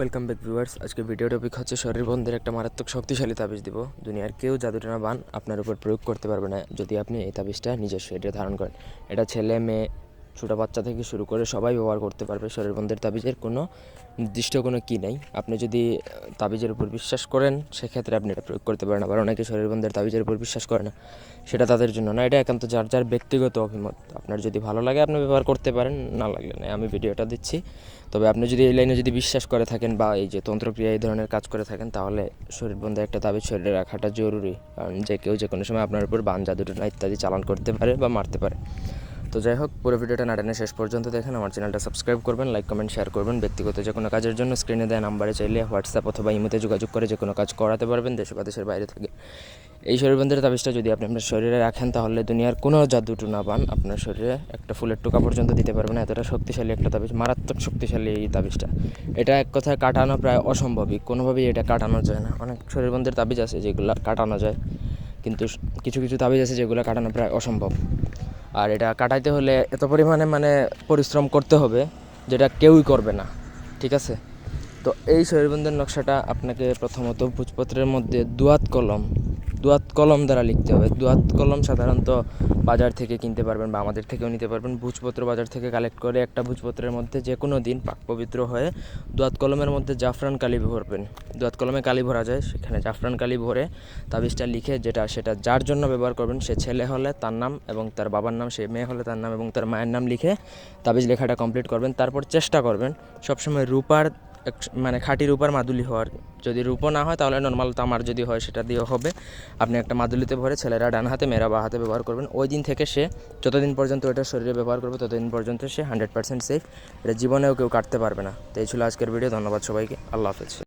Welcome back viewers আজকে video topic হচ্ছে শরীর বন্ধের একটা মারাত্মক শক্তিশালী তাবিজ দিব। দুনিয়ার কেউ জাদুটানা বান, আপনার উপর প্রয়োগ করতে পারবে না যদি আপনি এই তাবিজটা নিজের শরীরে ধারণ করেন। এটা ছেলে, মেয়ে ছোটো বাচ্চা থেকে শুরু করে সবাই ব্যবহার করতে পারবে শরীর বন্ধের তাবিজের কোনো নির্দিষ্ট কোনো কী নেই। আপনি যদি তাবিজের উপর বিশ্বাস করেন, সেক্ষেত্রে আপনি এটা প্রয়োগ করতে পারেন। আবার অনেকে শরীর বন্ধের তাবিজের উপর বিশ্বাস করে না, সেটা তাদের জন্য না। এটা একান্ত যার যার ব্যক্তিগত অভিমত। আপনার যদি ভালো লাগে, আপনি ব্যবহার করতে পারেন, না লাগলে না আমি ভিডিওটা দিচ্ছি। তবে আপনি যদি এই লাইনে যদি বিশ্বাস করে থাকেন বা এই যে তন্ত্রক্রিয়া এই ধরনের কাজ করে থাকেন, তাহলে শরীর বন্ধে একটা তাবিজ শরীরে রাখাটা জরুরি। কারণ যে কেউ যে কোনো সময় আপনার উপর বান জাদুটনা ইত্যাদি চালান করতে পারে বা মারতে পারে। তো যাই হোক, পুরো ভিডিওটা না টেনে শেষ পর্যন্ত দেখেন, আমার চ্যানেলটা সাবস্ক্রাইব করবেন লাইক কমেন্ট শেয়ার করবেন। ব্যক্তিগত যে কোনো কাজের জন্য স্ক্রিনে দেওয়া নাম্বারে চাইলে হোয়াটসঅ্যাপ অথবা ইমোতে যোগাযোগ করে যে কোনো কাজ করাতে পারবেন দেশ বা দেশের বাইরে থেকে। এই শরীরবন্ধের তাবিজটা যদি আপনি আপনার শরীরে রাখেন, তাহলে দুনিয়ার কোনো জাদুটু না পান আপনার শরীরে একটা ফুলের টোকা পর্যন্ত দিতে পারবেন এতটা শক্তিশালী একটা তাবিজ, মারাত্মক শক্তিশালী এই তাবিজটা। এটা এক কথায় কাটানো প্রায় অসম্ভবই, কোনোভাবেই এটা কাটানো যায় না। অনেক শরীরবন্ধের তাবিজ আছে যেগুলো কাটানো যায়, কিন্তু কিছু কিছু তাবিজ আছে যেগুলো কাটানো প্রায় অসম্ভব। আর এটা কাটাইতে হলে এত পরিমাণে মানে পরিশ্রম করতে হবে যেটা কেউই করবে না, ঠিক আছে? তো এই শরীরবন্ধের নকশাটা আপনাকে প্রথমত ভোজপত্রের মধ্যে দুয়াত কলম দুয়াত কলম দ্বারা লিখতে হবে। দুয়াত কলম সাধারণত বাজার থেকে কিনতে পারবেন বা আমাদের থেকেও নিতে পারবেন। ভুজপত্র বাজার থেকে কালেক্ট করে একটা ভুজপত্রের মধ্যে যে কোনো দিন পাক পবিত্র হয়ে দুয়াত কলমের মধ্যে জাফরান কালি ভরবেন। দুয়াত কলমে কালি ভরা যায়, সেখানে জাফরান কালি ভরে তাবিজটা লিখে যেটা, সেটা যার জন্য ব্যবহার করবেন, সে ছেলে হলে তার নাম এবং তার বাবার নাম, সে মেয়ে হলে তার নাম এবং তার মায়ের নাম লিখে তাবিজ লেখাটা কমপ্লিট করবেন। তারপর চেষ্টা করবেন সবসময় রূপার মানে খাঁটি রূপার মাদুলি হওয়ার যদি রূপো না হয় তাহলে নর্মাল তামার যদি হয় সেটা দিয়েও হবে। আপনি একটা মাদুলিতে ভরে ছেলেরা ডান হাতে, মেয়েরা বা হাতে ব্যবহার করবেন। ওই দিন থেকে সে যতদিন পর্যন্ত এটা শরীরে ব্যবহার করবে, ততদিন পর্যন্ত সে হান্ড্রেড পার্সেন্ট সেফ এটা জীবনেও কেউ কাটতে পারবে না। তো এই ছিল আজকের ভিডিও ধন্যবাদ সবাইকে। আল্লাহ হাফেজ।